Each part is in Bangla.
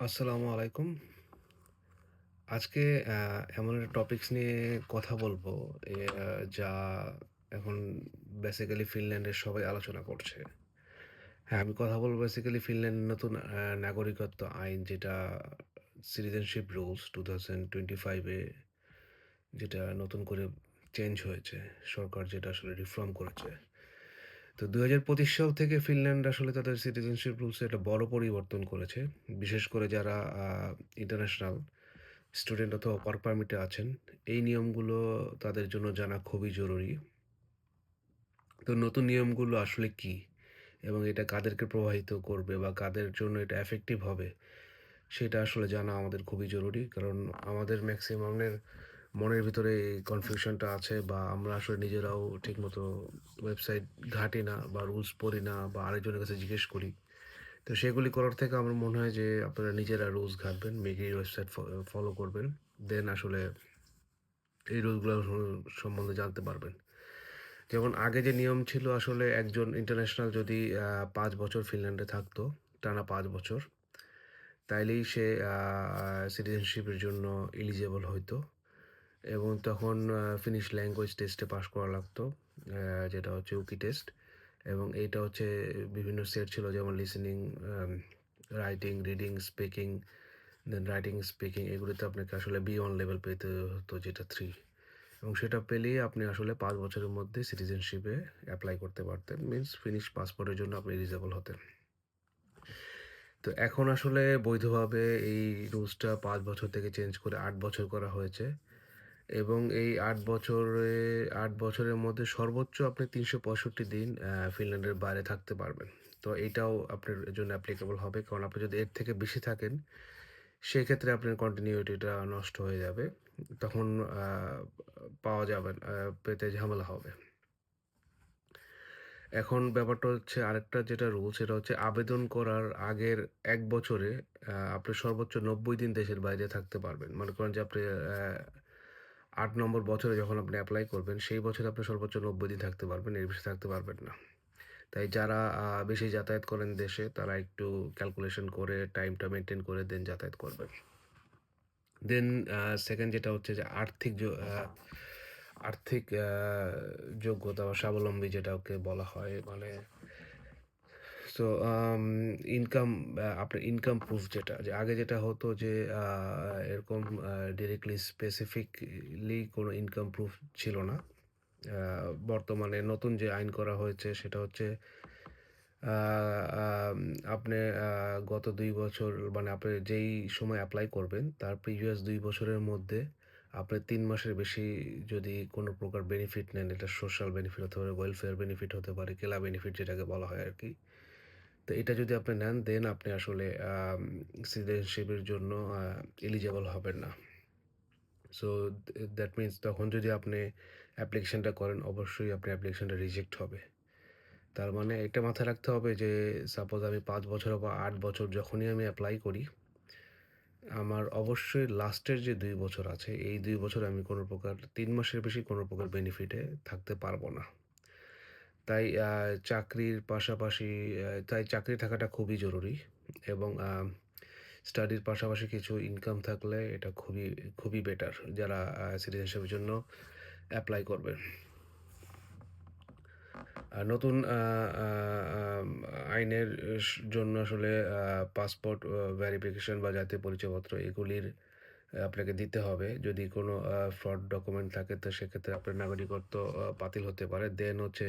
আসসালামু আলাইকুম। আজকে এমন একটা টপিকস নিয়ে কথা বলব যা এখন বেসিক্যালি ফিনল্যান্ডের সবাই আলোচনা করছে। হ্যাঁ, আমি কথা বলব বেসিক্যালি ফিনল্যান্ডের নতুন নাগরিকত্ব আইন যেটা citizenship rules two thousand twenty ফাইভে যেটা নতুন করে চেঞ্জ হয়েছে। সরকার যেটা আসলে রিফর্ম করেছে। তো ২০২৫ সাল থেকে ফিনল্যান্ড আসলে তাদের সিটিজেনশিপ রুলসে একটা বড় পরিবর্তন করেছে। বিশেষ করে যারা ইন্টারন্যাশনাল স্টুডেন্ট অথবা ওয়ার্ক পারমিটে আছেন, এই নিয়মগুলো তাদের জন্য জানা খুবই জরুরি। তো নতুন নিয়মগুলো আসলে কী? এবং এটা কাদেরকে প্রভাবিত করবে বা কাদের জন্য এটা এফেক্টিভ হবে? সেটা আসলে জানা আমাদের খুবই জরুরি। কারণ আমাদের ম্যাক্সিমামের মনের ভিতরে কনফিউশনটা আছে বা আমরা আসলে নিজেরাও ঠিকমতো ওয়েবসাইট ঘাঁটি না বা রুলস পড়ি না বা আরেকজনের কাছে জিজ্ঞেস করি। তো সেগুলি করার থেকে আমার মনে হয় যে আপনারা নিজেরা রুলস ঘাঁটবেন, মেগি ওয়েবসাইট ফলো করবেন। দেন আসলে এই রুলগুলো স সম্বন্ধে জানতে পারবেন। যেমন আগে যে নিয়ম ছিল আসলে একজন ইন্টারন্যাশনাল যদি পাঁচ বছর ফিনল্যান্ডে থাকতো, টানা পাঁচ বছর, তাইলেই সে সিটিজেনশিপের জন্য এলিজিবল হইতো এবং তখন ফিনিশ ল্যাঙ্গুয়েজ টেস্টে পাস করা লাগতো। যেটা হচ্ছে উকি টেস্ট এবং এইটা হচ্ছে বিভিন্ন সেট ছিল যেমন listening, writing, reading, speaking, then writing, speaking এগুলোতে আপনাকে আসলে বি1 লেভেল পেতে হতো যেটা থ্রি এবং সেটা পেলেই আপনি আসলে পাঁচ বছরের মধ্যে সিটিজেনশিপে অ্যাপ্লাই করতে পারতেন। মিনস ফিনিশ পাসপোর্টের জন্য আপনি এলিজিবল হতেন। তো এখন আসলে বৈধভাবে এই রুলসটা পাঁচ বছর থেকে চেঞ্জ করে আট বছর করা হয়েছে এবং এই আট বছরে আট বছরের মধ্যে সর্বোচ্চ আপনি ৩৬৫ দিন ফিনল্যান্ডের বাইরে থাকতে পারবেন। তো এইটাও আপনার জন্য অ্যাপ্লিকেবল হবে। কারণ আপনি যদি এর থেকে বেশি থাকেন, সেক্ষেত্রে আপনার কন্টিনিউটিটা নষ্ট হয়ে যাবে। তখন পাওয়া যাবে পেতে ঝামেলা হবে। এখন ব্যাপারটা হচ্ছে আরেকটা যেটা রুল সেটা হচ্ছে আবেদন করার আগের এক বছরে আপনি সর্বোচ্চ ৯০ দিন দেশের বাইরে থাকতে পারবেন। মনে করেন যে আপনি ৮ নম্বর বছরে যখন আপনি অ্যাপ্লাই করবেন, সেই বছরে আপনি সর্বোচ্চ ৯০ দিন থাকতে পারবেন। এর বেশি থাকতে পারবেন না। তাই যারা বেশি যাতায়াত করেন দেশে, তারা একটু ক্যালকুলেশন করে টাইমটা মেনটেন করে দেন যাতায়াত করবেন। দেন সেকেন্ড যেটা হচ্ছে যে আর্থিক আর্থিক যোগ্যতা বা স্বাবলম্বী যেটাকে বলা হয় মানে সো ইনকাম আপনার ইনকাম প্রুফ যেটা যে আগে যেটা হতো যে এরকম ডিরেক্টলি স্পেসিফিকলি কোনো ইনকাম প্রুফ ছিল না। বর্তমানে নতুন যে আইন করা হয়েছে সেটা হচ্ছে আপনি গত দুই বছর মানে আপনি যেই সময় অ্যাপ্লাই করবেন তার প্রিভিয়াস দুই বছরের মধ্যে আপনি তিন মাসের বেশি যদি কোনো প্রকার বেনিফিট নেন, এটা সোশ্যাল বেনিফিট হতে পারে, ওয়েলফেয়ার বেনিফিট হতে পারে, কেলা বেনিফিট যেটাকে বলা হয় আরকি। তো এটা যদি আপনি নেন দেন আপনি আসলে সিটিজেনশিপের জন্য এলিজিবল হবেন না। সো দ্যাট মিনস তখন যদি আপনি অ্যাপ্লিকেশানটা করেন অবশ্যই আপনার অ্যাপ্লিকেশনটা রিজেক্ট হবে। তার মানে এটা মাথায় রাখতে হবে যে সাপোজ আমি পাঁচ বছর বা আট বছর যখনই আমি অ্যাপ্লাই করি, আমার অবশ্যই লাস্টের যে দুই বছর আছে, এই দুই বছর আমি কোনো প্রকার তিন মাসের বেশি কোনো প্রকার বেনিফিটে থাকতে পারব না। তাই চাকরির পাশাপাশি তাই চাকরি থাকাটা খুবই জরুরি এবং স্টাডির পাশাপাশি কিছু ইনকাম থাকলে এটা খুবই, খুবই বেটার যারা সিটিজেনশিপের জন্য অ্যাপ্লাই করবে। নতুন আইনের জন্য আসলে পাসপোর্ট ভেরিফিকেশন বা জাতীয় পরিচয়পত্র এগুলির আপনাকে দিতে হবে। যদি কোনো ফ্রড ডকুমেন্ট থাকে তো সেক্ষেত্রে আপনার নাগরিকত্ব বাতিল হতে পারে। দেন হচ্ছে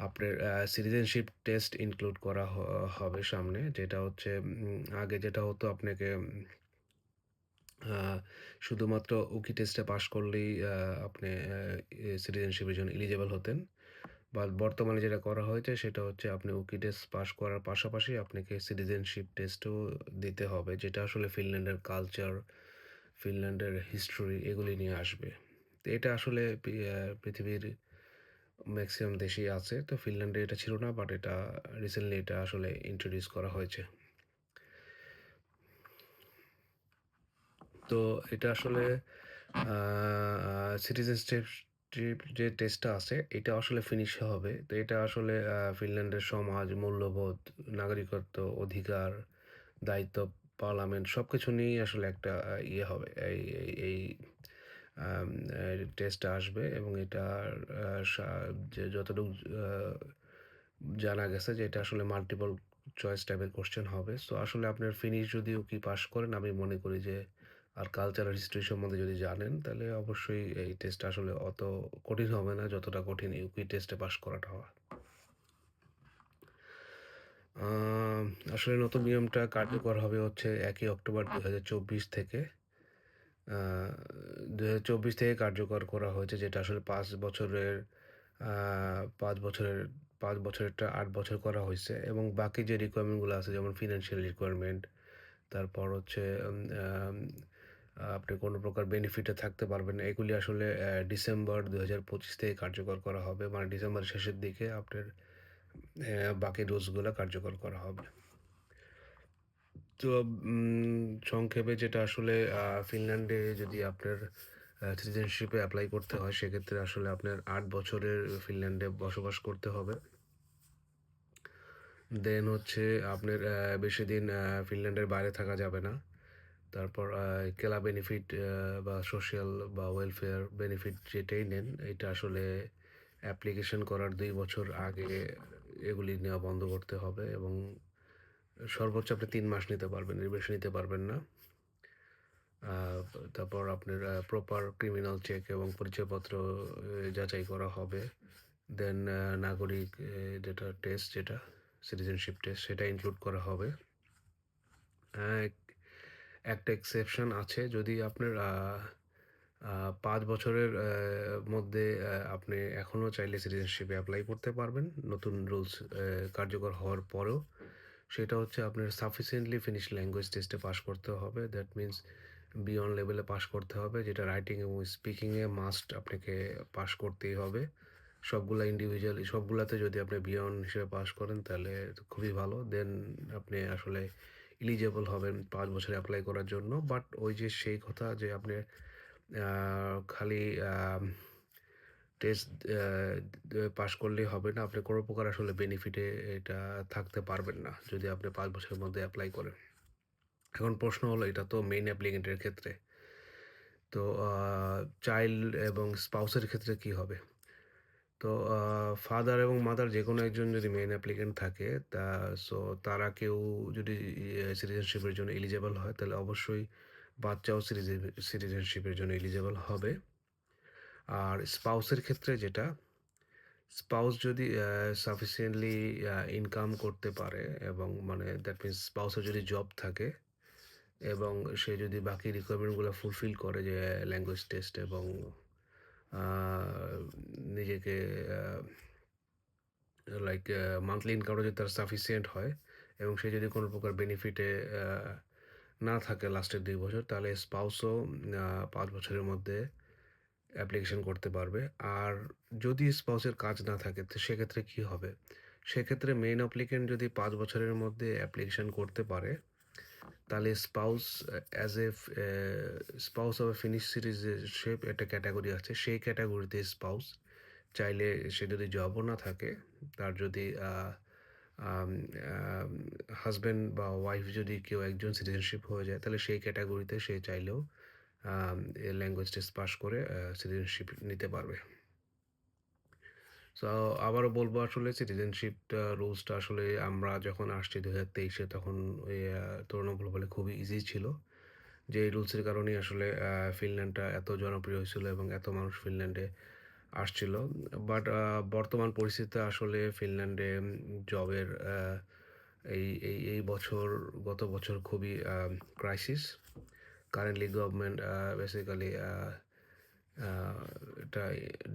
আপনার সিটিজেনশিপ টেস্ট ইনক্লুড করা হবে সামনে। যেটা হচ্ছে আগে যেটা হতো আপনাকে শুধুমাত্র উকি টেস্টে পাস করলেই আপনি সিটিজেনশিপের জন্য এলিজিবল হতেন। বা বর্তমানে যেটা করা হয়েছে সেটা হচ্ছে আপনি উকি টেস্ট পাস করার পাশাপাশি আপনাকে সিটিজেনশিপ টেস্টও দিতে হবে। যেটা আসলে ফিনল্যান্ডের কালচার, ফিনল্যান্ডের হিস্টরি এগুলি নিয়ে আসবে। তো এটা আসলে পৃথিবীর মেক্সিমাম দেশেই আছে। তো ফিনল্যান্ডে এটা ছিল না বাট এটা রিসেন্টলি এটা আসলে ইন্ট্রোডিউস করা হয়েছে। তো এটা আসলে সিটিজেনশিপ যে টেস্টটা আছে এটা আসলে ফিনিশ হবে। তো এটা আসলে ফিনল্যান্ডের সমাজ, মূল্যবোধ, নাগরিকত্ব, অধিকার, দায়িত্ব পার্লামেন্ট সব কিছু নিয়েই আসলে একটা ইয়ে হবে। এই এই টেস্টটা আসবে এবং যে যতটুকু জানা গেছে যে এটা আসলে মাল্টিপল চয়েস টাইপের কোশ্চেন হবে। সো আসলে আপনার ফিনিশ যদি উকি পাস করেন, আমি মনে করি যে আর কালচারাল হিস্ট্রি সম্বন্ধে যদি জানেন, তাহলে অবশ্যই এই টেস্টটা আসলে অত কঠিন হবে না, যতটা কঠিন ইউপি টেস্টে পাস করাটা হয়। আসলে নতুন নিয়মটা কার্যকর হবে হচ্ছে একই অক্টোবর ২০২৪ থেকে। আ ২০২৪ থেকে কার্যকর করা হয়েছে যেটা আসলে পাঁচ বছরের পাঁচ বছরের পাঁচ বছরেরটা আট বছর করা হয়েছে এবং বাকি যে রিকোয়ারমেন্টগুলো আছে যেমন ফিনান্সিয়াল রিকোয়ারমেন্ট, তারপর হচ্ছে আপনি কোনো প্রকার বেনিফিটে থাকতে পারবেন না। এগুলি আসলে ডিসেম্বর দু হাজার পঁচিশ থেকে কার্যকর করা হবে। মানে ডিসেম্বরের শেষের দিকে আপনার বাকি রুলসগুলা কার্যকর করা হবে। তো সংক্ষেপে যেটা আসলে ফিনল্যান্ডে যদি আপনার সিটিজেনশিপে এপ্লাই করতে হয় সেক্ষেত্রে আসলে আপনার আট বছরের ফিনল্যান্ডে বসবাস করতে হবে। দেন হচ্ছে আপনার বেশি দিন ফিনল্যান্ডের বাইরে থাকা যাবে না। তারপর কেলা বেনিফিট বা সোশ্যাল বা ওয়েলফেয়ার বেনিফিট যেটাই নেন, এটা আসলে অ্যাপ্লিকেশন করার দুই বছর আগে এগুলি নেওয়া বন্ধ করতে হবে এবং সর্বোচ্চ আপনি তিন মাস নিতে পারবেন, এর বেশি নিতে পারবেন না। তারপর আপনার প্রপার ক্রিমিনাল চেক এবং পরিচয়পত্র যাচাই করা হবে। দেন নাগরিক যেটা টেস্ট যেটা সিটিজেনশিপ টেস্ট সেটা ইনক্লুড করা হবে। এক একটা এক্সেপশন আছে যদি আপনার ৫ বছরের মধ্যে আপনি এখনও চাইলে সিটিজেনশিপে অ্যাপ্লাই করতে পারবেন। নতুন রুলস কার্যকর হওয়ার পরেও। সেটা হচ্ছে আপনার সাফিসিয়েন্টলি ফিনিশ ল্যাঙ্গুয়েজ টেস্টে পাস করতে হবে। দ্যাট মিনস B1 লেভেলে পাস করতে হবে, যেটা রাইটিং এবং স্পিকিং এ মাস্ট আপনাকে পাস করতেই হবে। সবগুলা ইন্ডিভিজুয়ালি সবগুলাতে যদি আপনি B1 হিসেবে পাস করেন, তাহলে খুবই ভালো। দেন আপনি আসলে এলিজিবল হবেন পাঁচ বছর অ্যাপ্লাই করার জন্য। বাট ওই যে সেই কথা যে আপনি খালি টেস্ট পাস করলেই হবে না। আপনি কোনো প্রকার আসলে বেনিফিটে এটা থাকতে পারবেন না। যদি আপনি পাঁচ বছরের মধ্যে অ্যাপ্লাই করেন। এখন প্রশ্ন হলো, এটা তো মেইন অ্যাপ্লিকেন্টের ক্ষেত্রে। তো চাইল্ড এবং স্পাউসের ক্ষেত্রে কি হবে? তো ফাদার এবং মাদার যে কোনো একজন যদি মেইন অ্যাপ্লিকেন্ট থাকে, তা সো তারা কেউ যদি সিটিজেনশিপের জন্য এলিজিবল হয়, তাহলে অবশ্যই বাচ্চাও সিটিজে সিটিজেনশিপের জন্য এলিজিবল হবে। আর স্পাউসের ক্ষেত্রে যেটা, স্পাউস যদি সাফিসিয়েন্টলি ইনকাম করতে পারে এবং মানে দ্যাট মিনস স্পাউসের যদি জব থাকে এবং সে যদি বাকি রিকোয়ারমেন্টগুলো ফুলফিল করে যে ল্যাঙ্গুয়েজ টেস্ট এবং নিজেকে লাইক মান্থলি ইনকামটা যদি তার সাফিসিয়েন্ট হয় এবং সে যদি কোনো প্রকার বেনিফিটে না থাকে লাস্টের দুই বছর তাহলে স্পাউসও পাঁচ বছরের মধ্যে অ্যাপ্লিকেশন করতে পারবে। আর যদি স্পাউসের কাজ না থাকে তো সেক্ষেত্রে কি হবে? সেক্ষেত্রে মেইন অ্যাপ্লিক্যান্ট যদি পাঁচ বছরের মধ্যে অ্যাপ্লিকেশন করতে পারে, তাহলে spouse as a spouse of a Finnish citizenship একটা ক্যাটাগরি আছে। সেই ক্যাটাগরিতে স্পাউস চাইলে সে যদি জবও না থাকে, তার যদি আ আম আম হাসব্যান্ড বা ওয়াইফ যদি কেউ একজন সিটিজেনশিপ হয়ে যায় তাহলে সেই ক্যাটাগরিতে সে চাইলেও ল্যাঙ্গুয়েজ টেস্ট পাস করে সিটিজেনশিপ নিতে পারবে। সো আবারও বলব আসলে সিটিজেনশিপটা রুলসটা আসলে আমরা যখন আসছি দু হাজার তেইশে, তখন আ বলে খুবই ইজি ছিল। যে এই রুলসের কারণেই আসলে ফিনল্যান্ডটা এত জনপ্রিয় হয়েছিল এবং এত মানুষ ফিনল্যান্ডে আসছিল। বাট বর্তমান পরিস্থিতিতে আসলে ফিনল্যান্ডে জবের এই এই বছর, গত বছর খুবই ক্রাইসিস। কারেন্টলি গভর্নমেন্ট বেসিক্যালি এটা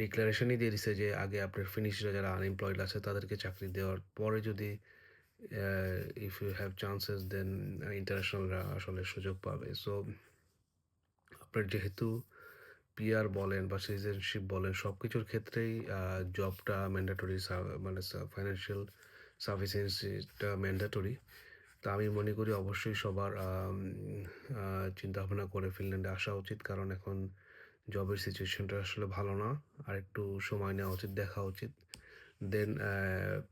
ডিক্লারেশনই দিয়ে দিছে যে আগে আপনার ফিনিশরা যারা আনএমপ্লয়েড আছে তাদেরকে চাকরি দেওয়ার পরে যদি if you have chances then ইন্টারন্যাশনালরা আসলে সুযোগ পাবে। সো আপনার যেহেতু পিআর বলেন বা সিটিজেনশিপ বলেন সব কিছুর ক্ষেত্রেই জবটা ম্যান্ডেটরি সা মানে ফাইন্যান্সিয়াল সাফিসিয়েন্সিটা ম্যান্ডেটরি। তো আমি মনে করি অবশ্যই সবার আম আ চিন্তাভাবনা করে ফিনল্যান্ডে আসা উচিত। কারণ এখন জবের সিচুয়েশনটা আসলে ভালো না। আরেকটু সময় নেওয়া উচিত, দেখা উচিত। দেন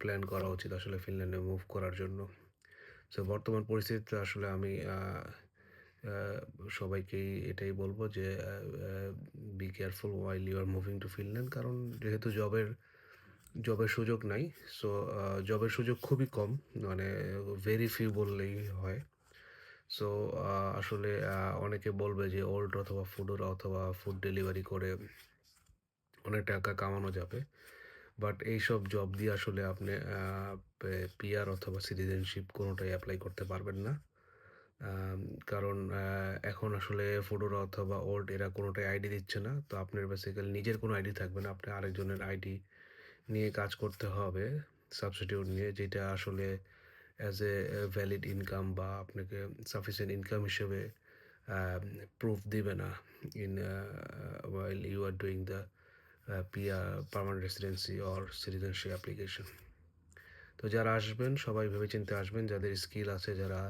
প্ল্যান করা উচিত আসলে ফিনল্যান্ডে মুভ করার জন্য। সো বর্তমান পরিস্থিতিতে আসলে আমি সবাইকেই এটাই বলব যে be careful while you are moving to Finland. কারণ যেহেতু জবের জবের সুযোগ নাই। সো জবের সুযোগ খুবই কম। মানে ভেরি ফিউ বললেই হয়। সো আসলে অনেকে বলবে যে ওল্ড অথবা Foodora অথবা ফুড ডেলিভারি করে অনেক টাকা কামানো যাবে। বাট এইসব জব দিয়ে আসলে আপনি আ পে পিআর অথবা সিটিজেনশিপ কোনোটাই অ্যাপ্লাই করতে পারবেন না। কারণ এখন আসলে Foodora অথবা ওল্ড এরা কোনোটাই আইডি দিচ্ছে না। তো আপনার বেসিক্যালি নিজের কোনো আইডি থাকবে না। আপনি আরেকজনের আইডি নিয়ে কাজ করতে হবে। সাবস্টিটিউট নিয়ে যেটা আসলে অ্যাজ এ ভ্যালিড ইনকাম বা আপনাকে সাফিসিয়েন্ট ইনকাম হিসেবে প্রুফ দেবে না। In while you are doing the PR permanent residency or citizenship application. তো যারা আসবেন সবাই ভেবেচিন্তে আসবেন। যাদের স্কিল আছে, যারা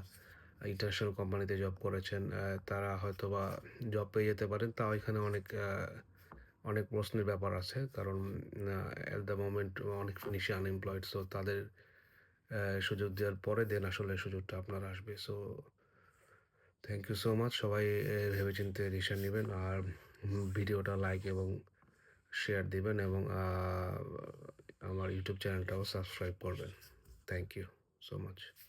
ইন্টারন্যাশনাল কোম্পানিতে জব করেছেন তারা হয়তোবা জব পেয়ে যেতে পারেন। তাও এখানে অনেক অনেক প্রশ্নের ব্যাপার আছে। কারণ অ্যাট দ্য মোমেন্ট অনেক ফিনিশে আনএমপ্লয়েড। সো তাদের সুযোগ দেওয়ার পরে দেন আসলে সুযোগটা আপনার আসবে। So thank you so much. সবাই, এ, ভেবেচিন্তে ডিসিশন নিবেন। আর ভিডিওটা লাইক এবং শেয়ার দিবেন এবং আমার ইউটিউব চ্যানেলটাও সাবস্ক্রাইব করবেন। Thank you so much.